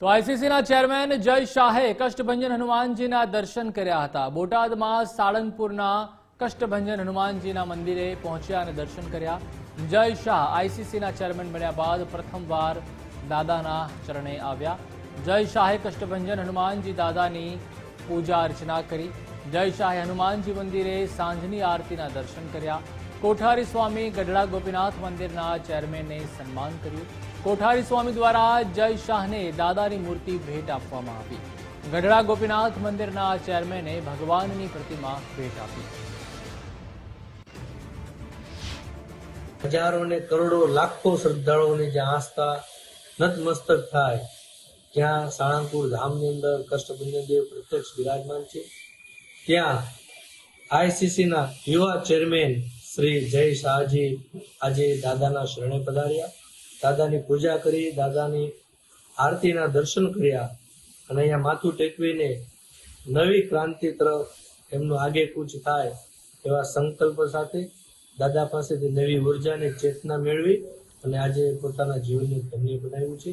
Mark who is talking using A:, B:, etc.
A: તો આઈસીસીના ચેરમેન જય શાહે કષ્ટભંજન હનુમાનજીના દર્શન કર્યા હતા. બોટાદમાં સાળંગપુરના કષ્ટભંજન હનુમાનજીના મંદિરે પહોંચ્યા અને દર્શન કર્યા. જય શાહ આઈસીસીના ચેરમેન બન્યા બાદ પ્રથમવાર દાદાના ચરણે આવ્યા. જય શાહે કષ્ટભંજન હનુમાનજી દાદાની પૂજા અર્ચના કરી. જય શાહે હનુમાનજી મંદિરે સાંજની આરતીના દર્શન કર્યા. કોઠારી સ્વામી ગઢડા ગોપીનાથ મંદિરના ચેરમેનને સન્માન કર્યું. કોઠારી સ્વામી દ્વારા જય શાહને દાદાની મૂર્તિ ભેટ આપવામાં આવી. ગઢડા ગોપીનાથ મંદિરના ચેરમેને ભગવાનની પ્રતિમા ભેટ આપી.
B: હજારો ને કરોડો લાખો શ્રદ્ધાળુઓની જ્યાં આસ્થા નતમસ્તક થાય, જ્યાં સાળંગપુર ધામની અંદર કષ્ટભંજનદેવ પ્રત્યક્ષ બિરાજમાન છે. ત્યાં આઈસીસી ના યુવા ચેરમેન શ્રી જય શાહજી. આજે દાદાના શરણે પધાર્યા. દાદાની પૂજા કરી, દાદાની આરતીના દર્શન કર્યા અને અહીંયા માથું ટેકવીને નવી ક્રાંતિ તરફ એમનું આગેકૂચ થાય એવા સંકલ્પ સાથે દાદા પાસેથી નવી ઉર્જાની ચેતના મેળવી અને આજે પોતાના જીવનને ધન્ય બનાવ્યું છે.